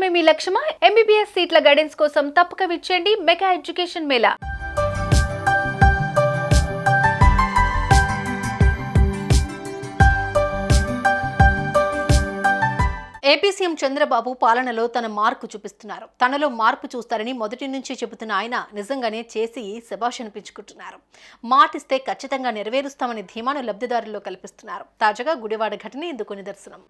చదవడమే మీ లక్ష్యమా? MBBS సీట్ల guidance కోసం తప్పక విచ్చేయండి mega education mela. AP CM Chandrababu పాలనలో తన మార్పు చూపిస్తున్నారు. తనలో మార్పు చూస్తారని మొదటి నుంచి చెబుతున్న ఆయన నిజంగానే చేసి శభాష్ అనిపించుకుంటున్నారు. మాటిస్తే ఖచ్చితంగా నెరవేరుస్తామని ధీమాను లబ్ధిదారుల్లో కల్పిస్తున్నారు. తాజాగా గుడివాడ ఘటన ఇందుకు నిదర్శనం.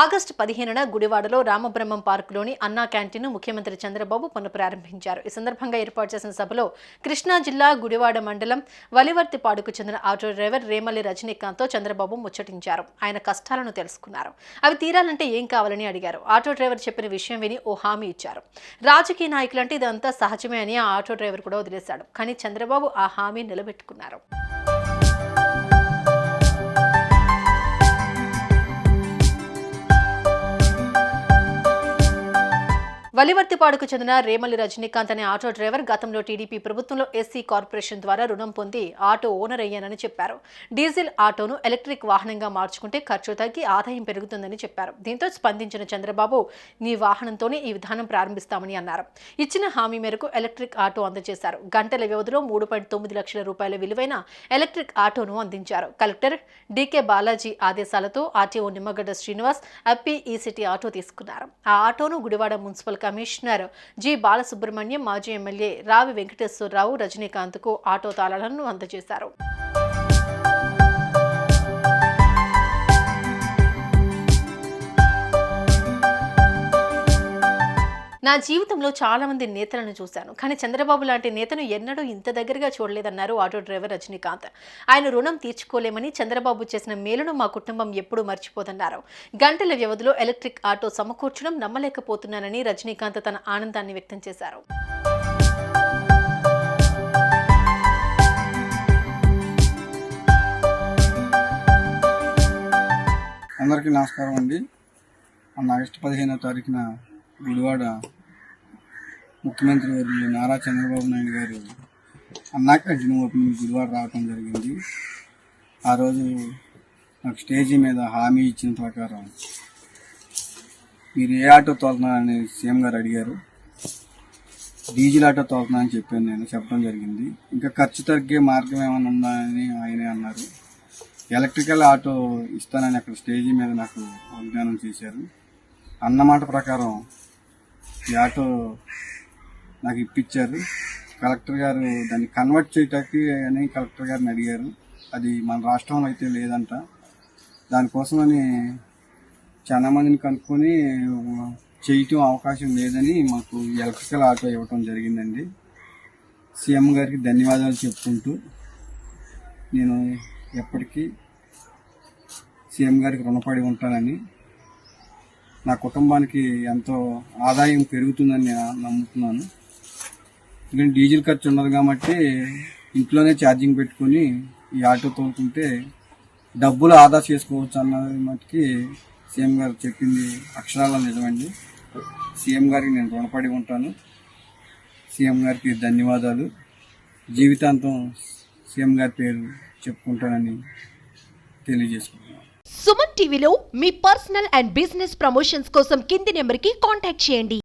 ఆగస్టు పదిహేనున గుడివాడలో రామబ్రహ్మం పార్కులోని అన్నా క్యాంటీన్ ముఖ్యమంత్రి చంద్రబాబు పునఃప్రారంభించారు ఈ సందర్భంగా ఏర్పాటు చేసిన సభలో కృష్ణా జిల్లా గుడివాడ మండలం వలివర్తిపాడుకు చెందిన ఆటో డ్రైవర్ రేమల్లి రజనీకాంత్తో చంద్రబాబు ముచ్చటించారు. ఆయన కష్టాలను తెలుసుకున్నారు. అవి తీరాలంటే ఏం కావాలని అడిగారు. ఆటో డ్రైవర్ చెప్పిన విషయం విని ఓ హామీ ఇచ్చారు. రాజకీయ నాయకులంటే ఇదంతా సహజమే అని ఆ ఆటో డ్రైవర్ కూడా వదిలేశాడు. కానీ చంద్రబాబు ఆ హామీ నిలబెట్టుకున్నారు. వలివర్తిపాడుకు చెందిన రేమల్లి రజనీకాంత్ అనే ఆటో డ్రైవర్ గతంలో టీడీపీ ప్రభుత్వంలో ఎస్సీ కార్పొరేషన్ ద్వారా రుణం పొంది ఆటో ఓనర్ అయ్యానని చెప్పారు. డీజిల్ ఆటోను ఎలక్ట్రిక్ వాహనంగా మార్చుకుంటే ఖర్చు తగ్గి ఆదాయం పెరుగుతుందని చెప్పారు. దీంతో స్పందించిన చంద్రబాబు నీ వాహనంతోనే ఈ విధానం ప్రారంభిస్తామని అన్నారు. ఇచ్చిన హామీ మేరకు ఎలక్ట్రిక్ ఆటో అందజేశారు. గంటల వ్యవధిలో మూడు పాయింట్ తొమ్మిది లక్షల రూపాయల విలువైన ఎలక్ట్రిక్ ఆటోను అందించారు. కలెక్టర్ డీకే బాలాజీ ఆదేశాలతో ఆర్టీఓ నిమ్మగడ్డ శ్రీనివాస్ అప్పీ ఈ సిటీ ఆటో తీసుకున్నారు. ఆ ఆటోను Gudivada municipal commissioner G Balasubrahmanyam మాజీ ఎమ్మెల్యే రావి వెంకటేశ్వరరావు రజనీకాంత్కు ఆటో తాళాలను అందజేశారు. నా జీవితంలో చాలామంది నేతలను చూశాను. కానీ చంద్రబాబు లాంటి నేతను ఎన్నడూ ఇంత దగ్గరగా చూడలేదన్నారు ఆటో డ్రైవర్ రజనీకాంత్. ఆయన రుణం తీర్చుకోలేమని చంద్రబాబు చేసిన మేలును మా కుటుంబం ఎప్పుడూ మర్చిపోదన్నారు. గంటల వ్యవధిలో ఎలక్ట్రిక్ ఆటో సమకూర్చడం నమ్మలేకపోతున్నానని రజనీకాంత్ తన ఆనందాన్ని వ్యక్తం చేశారు. అందరికీ నమస్కారం అండి. మొన్న ఆగస్టు పదిహేనో తారీఖున గుడివాడ ముఖ్యమంత్రి వర్యులు నారా చంద్రబాబు నాయుడు గారు అన్నా క్యాంటీన్ ఓపెనింగ్ గురువారం రావటం జరిగింది. ఆ రోజు నాకు స్టేజీ మీద హామీ ఇచ్చిన ప్రకారం మీరు ఏ ఆటో తోలుతున్నారని సీఎం గారు అడిగారు. డీజిల్ ఆటో తోలుతున్నా అని చెప్పాను నేను చెప్పడం జరిగింది. ఇంకా ఖర్చు తగ్గే మార్గం ఏమైనా ఉందా అని ఆయనే అన్నారు. ఎలక్ట్రికల్ ఆటో ఇస్తానని అక్కడ స్టేజీ మీద నాకు వాగ్దానం చేశారు. అన్నమాట ప్రకారం ఈ ఆటో నాకు ఇప్పించారు. కలెక్టర్ గారు దాన్ని కన్వర్ట్ చేయటానికి అని కలెక్టర్ గారిని అడిగారు. అది మన రాష్ట్రంలో అయితే లేదంట. దానికోసమని చాలా మందిని కనుక్కొని చేయటం అవకాశం లేదని మాకు ఎలక్ట్రికల్ ఆటో ఇవ్వటం జరిగిందండి. సీఎం గారికి ధన్యవాదాలు చెప్పుకుంటూ నేను ఎప్పటికీ సీఎం గారికి రుణపడి ఉంటానని నా కుటుంబానికి ఎంతో ఆదాయం పెరుగుతుందని నేను నమ్ముతున్నాను. ఎందుకంటే డీజిల్ ఖర్చు ఉండదు కాబట్టి ఇంట్లోనే ఛార్జింగ్ పెట్టుకొని ఈ ఆటో తోలుకుంటే డబ్బులు ఆదా చేసుకోవచ్చు అన్నది మటుకి సీఎం గారు చెప్పింది అక్షరాల నిజమండి. సీఎం గారికి నేను రుణపడి ఉంటాను. సీఎం గారికి ధన్యవాదాలు. జీవితాంతం సీఎం గారి పేరు చెప్పుకుంటానని తెలియజేసుకుంటున్నాను. సుమన్ టీవీలో మీ పర్సనల్ అండ్ బిజినెస్ ప్రమోషన్స్ కోసం కింది నెంబర్కి కాంటాక్ట్ చేయండి.